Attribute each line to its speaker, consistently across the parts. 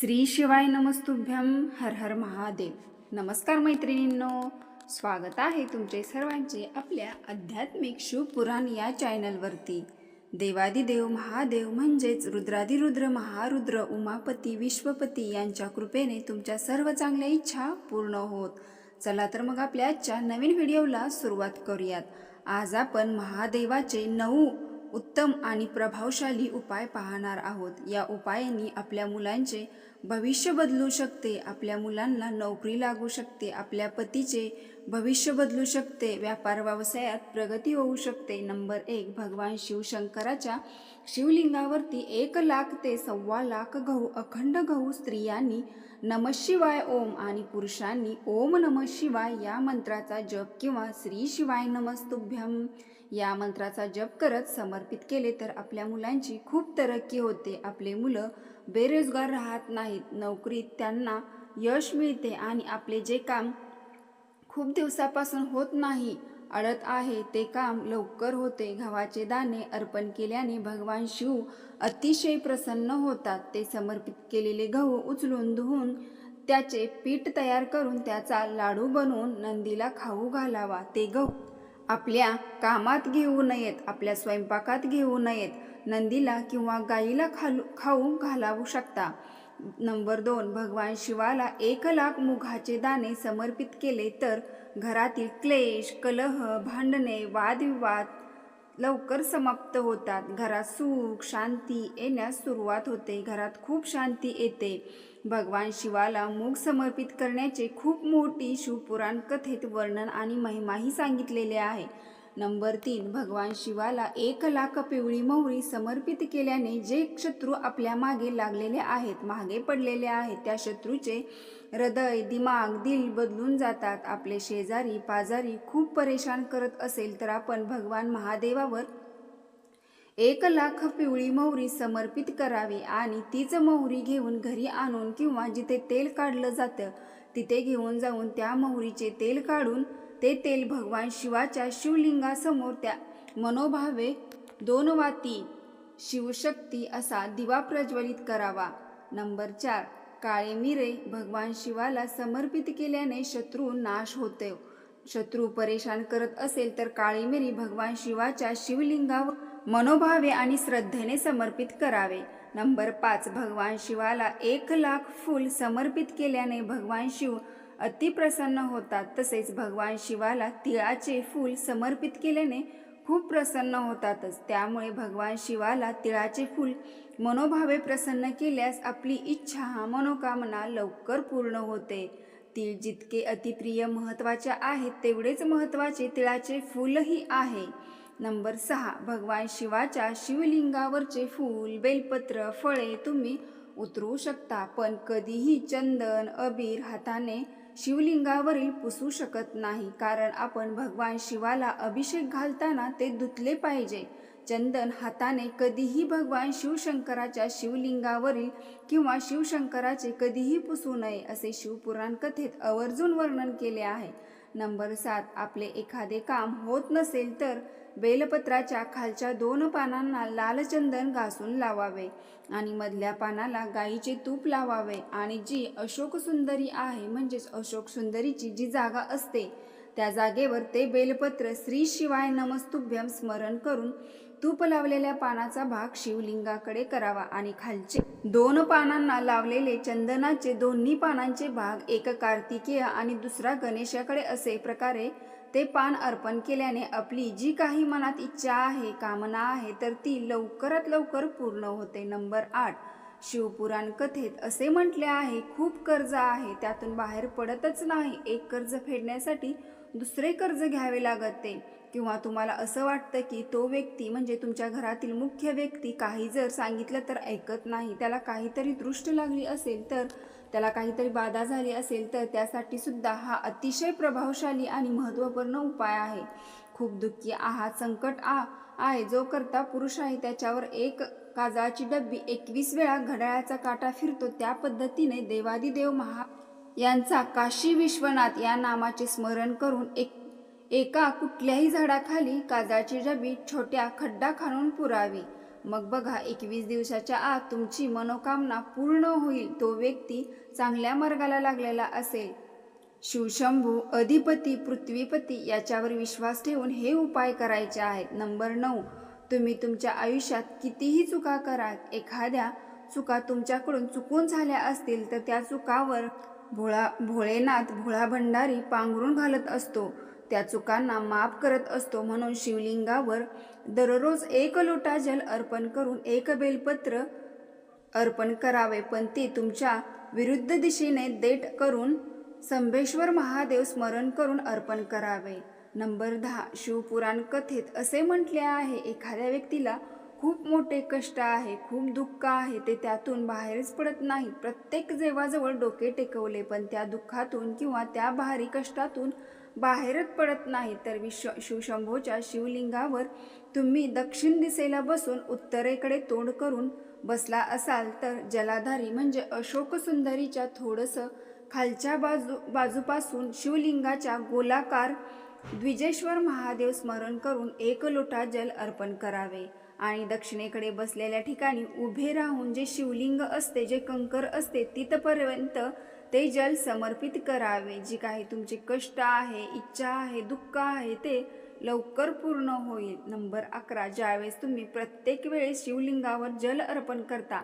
Speaker 1: श्री शिवाय नमस्तुभ्यम हर हर महादेव. नमस्कार मैत्रिणींनो. स्वागत आहे तुमचे सर्वांचे आपल्या आध्यात्मिक शिवपुराण या चॅनलवरती. देवादिदेव महादेव म्हणजेच रुद्रादिरुद्र महारुद्र उमापती विश्वपती यांच्या कृपेने तुमच्या सर्व चांगल्या इच्छा पूर्ण होत. चला तर मग आपल्या आजच्या नवीन व्हिडिओला सुरुवात करूयात. आज आपण महादेवाचे नऊ उत्तम आणि प्रभावशाली उपाय पाहणार आहोत. या उपायांनी आपल्या मुलांचे भविष्य बदलू शकते आपल्या मुलांना नोकरी लागू शकते आपल्या पतीचे भविष्य बदलू शकते व्यापार व्यवसायात प्रगती होऊ शकते. नंबर एक भगवान शिवशंकराच्या शिवलिंगावरती एक लाख ते सव्वा लाख गहू अखंड गहू स्त्रियांनी नम शिवाय ओम आणि पुरुषांनी ओम नम शिवाय या मंत्राचा जप किंवा श्री शिवाय नमस्तुभ्यम. या मंत्राचा जप करत समर्पित केले तर आपल्या मुलांची खूप तरक्की होते. आपले मुलं बेरोजगार राहत नाहीत. नोकरीत त्यांना यश मिळते आणि आपले जे काम खूप दिवसापासून होत नाही अडत आहे ते काम लवकर होते. गव्हाचे दाणे अर्पण केल्याने भगवान शिव अतिशय प्रसन्न होतात. ते समर्पित केलेले गहू उचलून धुवून त्याचे पीठ तयार करून त्याचा लाडू बनवून नंदीला खाऊ घालावा. ते गहू आपल्या कामात घेऊ नयेत आपल्या स्वयंपाकात घेऊ नयेत नंदीला किंवा गाईला खालू खाऊ घालावू शकता. नंबर दोन भगवान शिवाला एक लाख मुघाचे दाणे समर्पित केले तर घरातील क्लेश कलह भांडणे वादविवाद लवकर समाप्त होतात. घरात सुख शांती येण्यास सुरुवात होते. घरात खूप शांती येते. भगवान शिवाला मूग समर्पित करण्याचे खूप मोठी शिवपुराण कथेत वर्णन आणि महिमाही सांगितलेले आहे. नंबर तीन भगवान शिवाला एक लाख पिवळी मोहरी समर्पित केल्याने जे शत्रू आपल्या मागे लागलेले आहेत मागे पडलेले आहेत त्या शत्रूचे हृदय दिमाग दिल बदलून जातात. आपले शेजारी पाजारी खूप परेशान करत असेल तर आपण भगवान महादेवावर एक लाख पिवळी मोहरी समर्पित करावी आणि तीच मोहरी घेऊन घरी आणून किंवा जिथे तेल काढलं जातं तिथे घेऊन जाऊन त्या मोहरीचे तेल काढून ते तेल भगवान शिवाच्या शिवलिंगासमोर त्या मनोभावे दोन वाती शिवशक्ती असा दिवा प्रज्वलित करावा. नंबर चार काळे मिरे भगवान शिवाला समर्पित केल्याने शत्रू नाश होते. शत्रू परेशान करत असेल तर काळी मिरी भगवान शिवाच्या शिवलिंगावर मनोभावे आणि श्रद्धेने समर्पित करावे. नंबर पाच भगवान शिवाला एक लाख फूल समर्पित केल्याने भगवान शिव अतिप्रसन्न होतात. तसेच भगवान शिवाला तिळाचे फूल समर्पित केल्याने खूप प्रसन्न होतातच. त्यामुळे भगवान शिवाला तिळाचे फूल मनोभावे प्रसन्न केल्यास आपली इच्छा हा मनोकामना लवकर पूर्ण होते. तीळ जितके अतिप्रिय महत्त्वाचे आहेत तेवढेच महत्त्वाचे तिळाचे फूलही आहे. नंबर सहा भगवान शिवाच्या शिवलिंगावरचे फूल बेलपत्र फळे तुम्ही उतरवू शकता. पण कधीही चंदन अबीर हाताने शिवलिंगावरील पुसू शकत नाही कारण आपण भगवान शिवाला अभिषेक घालताना ते धुतले पाहिजे. चंदन हाताने कधीही भगवान शिवशंकराच्या शिवलिंगावरील किंवा शिवशंकराचे कधीही पुसू नये असे शिवपुराण कथेत आवर्जून वर्णन केले आहे. नंबर सात आपले एखादे काम होत नसेल तर बेलपत्राच्या खालच्या दोन पानांना लालचंदन घासून लावावे आणि मधल्या पानाला गाईचे तूप लावावे. आणि जी अशोक सुंदरी आहे म्हणजेच अशोक सुंदरीची जी जागा असते त्या जागेवर ते बेलपत्र श्री शिवाय नमस्तुभ्यम स्मरण करून तूप लावलेल्या पानाचा भाग शिवलिंगाकडे करावा आणि खालचे दोन पानांना लावलेले चंदनाचे दोन्ही पानांचे भाग एक कार्तिकेय आणि दुसरा गणेशाकडे असे प्रकारे ते पान अर्पण केल्याने आपली जी काही मनात इच्छा आहे कामना आहे तर ती लवकरात लवकर पूर्ण होते. नंबर आठ. शिवपुराण कथेत असे म्हटले आहे खूप कर्ज आहे त्यातून बाहेर पडतच नाही. एक कर्ज फेडण्यासाठी दुसरे कर्ज घ्यावे लागते किंवा तुम्हाला असं वाटतं की तो व्यक्ती म्हणजे तुमच्या घरातील मुख्य व्यक्ती काही जर सांगितलं तर ऐकत नाही त्याला काहीतरी दृष्ट लागली असेल तर त्याला काहीतरी बाधा झाली असेल तर त्यासाठी सुद्धा हा अतिशय प्रभावशाली आणि महत्त्वपूर्ण उपाय आहे. खूप दुःखी आहात संकट आ आहे जो करता पुरुष आहे त्याच्यावर एक काजाची डब्बी एकवीस वेळा घड्याळाचा काटा फिरतो. त्या पद्धतीने देवादिदेव महा यांचा काशी विश्वनाथ या नामाचे स्मरण करून एक एका कुठल्याही झाडाखाली काजाची डबी छोट्या खड्डा खाणून पुरावी. मग बघा एकवीस दिवसाच्या आत तुमची मनोकामना पूर्ण होईल तो व्यक्ती चांगल्या मार्गाला लागलेला असेल. शिवशंभू अधिपती पृथ्वीपती याच्यावर विश्वास ठेवून हे उपाय करायचे आहेत. नंबर नऊ तुम्ही तुमच्या आयुष्यात कितीही चुका करा एखाद्या चुका तुमच्याकडून चुकून झाल्या असतील तर त्या चुकावर भोळा भोळेनाथ भोळा भंडारी पांघरून घालत असतो. त्या चुकांना माफ करत असतो म्हणून शिवलिंगावर दररोज एक लोटा जल अर्पण करून एक बेलपत्र अर्पण करावे. पण ते तुमच्या विरुद्ध दिशेने देठ करून संभेश्वर महादेव स्मरण करून अर्पण करावे. नंबर दहा शिवपुराण कथेत असे म्हटले आहे एखाद्या व्यक्तीला खूप मोठे कष्ट आहे खूप दुःख आहे ते त्यातून बाहेरच पडत नाही. प्रत्येक जेवाजवळ डोके टेकवले पण त्या दुःखातून किंवा त्या भारी कष्टातून बाहेरच पडत नाही. तर विश्व शिवशंभोच्या शिवलिंगावर तुम्ही दक्षिण दिशेला बसून उत्तरेकडे तोंड करून बसला असाल तर जलाधारी म्हणजे अशोक सुंदरीच्या थोडंसं खालच्या बाजू बाजूपासून शिवलिंगाच्या गोलाकार द्विजेश्वर महादेव स्मरण करून एक लोटा जल अर्पण करावे. आणि दक्षिणेकडे बसलेल्या ठिकाणी उभे राहून जे शिवलिंग असते जे कंकर असते तिथपर्यंत ते जल समर्पित करावे. जी काही तुमची कष्ट आहे इच्छा आहे दुःख आहे ते लवकर पूर्ण होईल. नंबर अकरा. ज्यावेळेस तुम्ही प्रत्येक वेळेस शिवलिंगावर जल अर्पण करता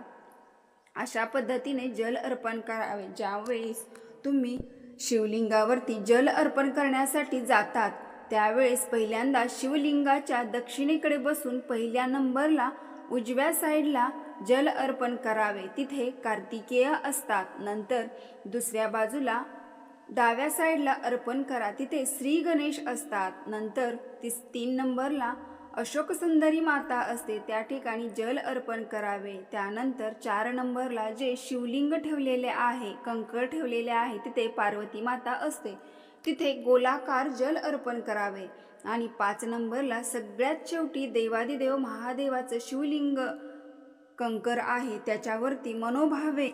Speaker 1: अशा पद्धतीने जल अर्पण करावे. ज्यावेळेस तुम्ही शिवलिंगावरती जल अर्पण करण्यासाठी जातात त्यावेळेस पहिल्यांदा शिवलिंगाच्या दक्षिणेकडे बसून पहिल्या नंबरला उजव्या साईडला जल अर्पण करावे. तिथे कार्तिकेय असतात. नंतर दुसऱ्या बाजूला डाव्या साईडला अर्पण करा. तिथे श्री गणेश असतात. नंतर तीस तीन नंबरला अशोक सुंदरी माता असते त्या ठिकाणी जल अर्पण करावे. त्यानंतर चार नंबरला जे शिवलिंग ठेवलेले आहे कंकर ठेवलेले आहे तिथे पार्वती माता असते. तिथे गोलाकार जल अर्पण करावे. आणि पाच नंबरला सगळ्यात शेवटी देवादिदेव महादेवाचं शिवलिंग कंकर आहे त्याच्यावरती मनोभावे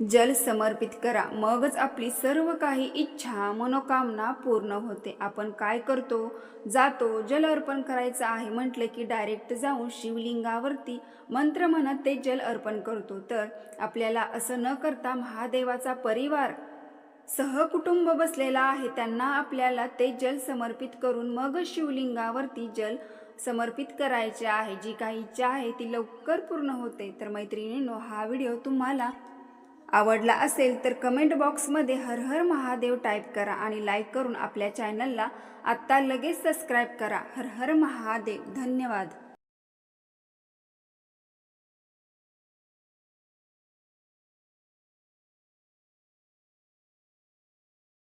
Speaker 1: जल समर्पित करा. मगच आपली सर्व काही इच्छा मनोकामना पूर्ण होते. आपण काय करतो? जातो जल अर्पण करायचं आहे. म्हटलं की डायरेक्ट जाऊन शिवलिंगावरती मंत्र म्हणत ते जल अर्पण करतो. तर आपल्याला असं न करता महादेवाचा परिवार सहकुटुंब बसलेला आहे. त्यांना आपल्याला ते जल समर्पित करून मग शिवलिंगावरती जल समर्पित करायचे आहे. जी काही इच्छा आहे ती लवकर पूर्ण होते. तर मैत्रिणींनो हा व्हिडिओ तुम्हाला आवडला असेल तर कमेंट बॉक्समध्ये हर हर महादेव टाईप करा आणि लाईक करून आपल्या चॅनलला आत्ता लगेच सबस्क्राईब करा. हर हर महादेव. धन्यवाद.